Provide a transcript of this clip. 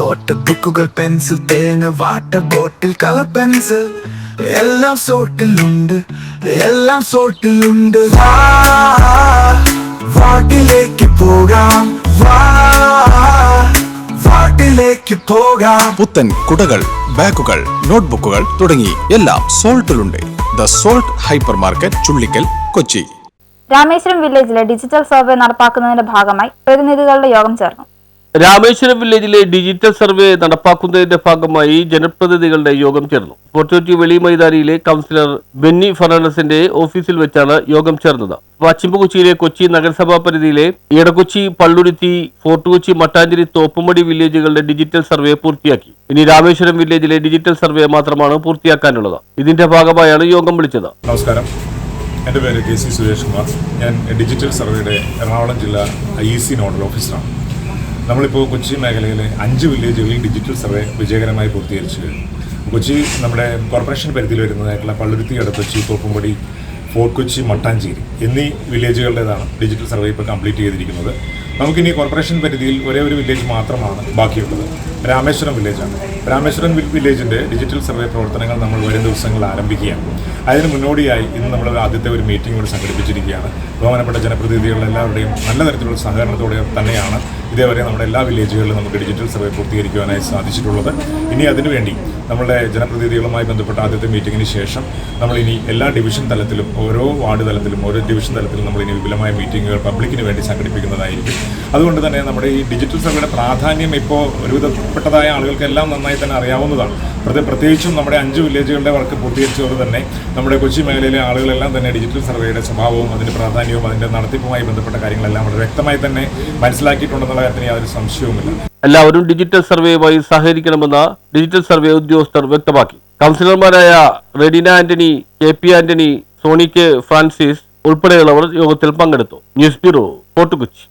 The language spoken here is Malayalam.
നോട്ട് ബുക്കുകൾ പെൻസിൽ തേങ്ങ വാട്ടർ ബോട്ടിൽ കളർ പെൻസിൽ എല്ലാം സോട്ടിലുണ്ട് എല്ലാം സോട്ടിലുണ്ട് വാ വാട്ടിലേക്ക് പോകാം വാ വാട്ടിലേക്ക് പോകാം പുത്തൻ കുടകൾ ബാഗുകൾ നോട്ട്ബുക്കുകൾ തുടങ്ങി എല്ലാം സോൾട്ടിലുണ്ട്. The salt hypermarket Chullikkal Kochi. Rameswaram വില്ലേജിലെ ഡിജിറ്റൽ സർവേ നടപ്പാക്കുന്നതിന്റെ ഭാഗമായി പ്രതിനിധികളുടെ യോഗം ചേർന്നു. രാമേശ്വരം വില്ലേജിലെ ഡിജിറ്റൽ സർവേ നടപ്പാക്കുന്നതിന്റെ ഭാഗമായി ജനപ്രതിനിധികളുടെ യോഗം ചേർന്നു. ഫോർട്ടുകൊച്ചി വെളി മൈതാനിയിലെ കൗൺസിലർ ബെന്നി ഫെർണാണ്ടസിന്റെ ഓഫീസിൽ വെച്ചാണ് യോഗം ചേർന്നത്. പശ്ചിമകൊച്ചിയിലെ കൊച്ചി നഗരസഭാ പരിധിയിലെ ഇടക്കൊച്ചി പള്ളുരുത്തി ഫോർട്ട് കൊച്ചി മട്ടാഞ്ചേരി തോപ്പുമടി വില്ലേജുകളുടെ ഡിജിറ്റൽ സർവേ പൂർത്തിയാക്കി. ഇനി രാമേശ്വരം വില്ലേജിലെ ഡിജിറ്റൽ സർവേ മാത്രമാണ് പൂർത്തിയാക്കാനുള്ളത്. ഇതിന്റെ ഭാഗമായാണ് യോഗം വിളിച്ചത്. നമസ്കാരം. എന്റെ പേര് കെ സി സുരേഷ് കുമാർ. ഞാൻ ഡിജിറ്റൽ സർവേയുടെ എറണാകുളം ജില്ലാ ഐ സി നോഡൽ ഓഫീസറാണ്. നമ്മളിപ്പോൾ കൊച്ചി മേഖലയിലെ അഞ്ച് വില്ലേജുകളിൽ ഡിജിറ്റൽ സർവേ വിജയകരമായി പൂർത്തീകരിച്ചു കൊച്ചി നമ്മുടെ കോർപ്പറേഷൻ പരിധിയിൽ വരുന്നതായിട്ടുള്ള പള്ളുരുത്തി ഇടക്കൊച്ചി തോപ്പുംപടി ഫോർട്ട് കൊച്ചി മട്ടാഞ്ചേരി എന്നീ വില്ലേജുകളുടേതാണ് ഡിജിറ്റൽ സർവേ ഇപ്പോൾ കംപ്ലീറ്റ് ചെയ്തിരിക്കുന്നത്. നമുക്കിനി കോർപ്പറേഷൻ പരിധിയിൽ ഒരേ ഒരു വില്ലേജ് മാത്രമാണ് ബാക്കിയുള്ളത്. രാമേശ്വരം വില്ലേജാണ് രാമേശ്വരം വില്ലേജിന്റെ ഡിജിറ്റൽ സർവേ പ്രവർത്തനങ്ങൾ നമ്മൾ വരും ദിവസങ്ങളിൽ ആരംഭിക്കുകയാണ്. അതിന് മുന്നോടിയായി ഇന്ന് നമ്മൾ ആദ്യത്തെ ഒരു മീറ്റിംഗ് കൂടി സംഘടിപ്പിച്ചിരിക്കുകയാണ്. ബഹുമാനപ്പെട്ട ജനപ്രതിനിധികളുടെ എല്ലാവരുടെയും നല്ല തരത്തിലുള്ള സഹകരണത്തോടെ തന്നെയാണ് ഇതേവരെ നമ്മുടെ എല്ലാ വില്ലേജുകളിലും നമുക്ക് ഡിജിറ്റൽ സർവേ പൂർത്തീകരിക്കുവാനായി സാധിച്ചിട്ടുള്ളത്. ഇനി അതിനുവേണ്ടി നമ്മുടെ ജനപ്രതിനിധികളുമായി ബന്ധപ്പെട്ട ആദ്യത്തെ മീറ്റിംഗിന് ശേഷം നമ്മൾ ഇനി എല്ലാ ഡിവിഷൻ തലത്തിലും ഓരോ വാർഡ് തലത്തിലും ഓരോ ഡിവിഷൻ തലത്തിലും നമ്മൾ ഇനി വിപുലമായ മീറ്റിംഗുകൾ പബ്ലിക്കിന് വേണ്ടി സംഘടിപ്പിക്കുന്നതായിരിക്കും. അതുകൊണ്ട് തന്നെ നമ്മുടെ ഈ ഡിജിറ്റൽ സർവേയുടെ പ്രാധാന്യം ഇപ്പോൾ ഒരുവിധപ്പെട്ടതായ ആളുകൾക്കെല്ലാം നന്നായി തന്നെ അറിയാവുന്നതാണ്. പ്രത്യേക പ്രത്യേകിച്ചും നമ്മുടെ അഞ്ച് വില്ലേജുകളുടെ വർക്ക് പൂർത്തീകരിച്ചതോടെ തന്നെ നമ്മുടെ കൊച്ചി മേഖലയിലെ ആളുകളെല്ലാം തന്നെ ഡിജിറ്റൽ സർവേയുടെ സ്വഭാവവും അതിന്റെ പ്രാധാന്യവും അതിന്റെ നടത്തിപ്പുമായി ബന്ധപ്പെട്ട കാര്യങ്ങളെല്ലാം വളരെ വ്യക്തമായി തന്നെ മനസ്സിലാക്കിയിട്ടുണ്ടെന്നുള്ള കാര്യത്തിന് യാതൊരു സംശയവുമില്ല. എല്ലാവരും ഡിജിറ്റൽ സർവേയുമായി സഹകരിക്കണമെന്ന് ഡിജിറ്റൽ സർവേ ഉദ്യോഗസ്ഥർ വ്യക്തമാക്കി. കൗൺസിലർമാരായ Redina Antony K P Antony Soni K Francis ഉൾപ്പെടെയുള്ളവർ യോഗത്തിൽ പങ്കെടുത്തു. News bureau fort Kochi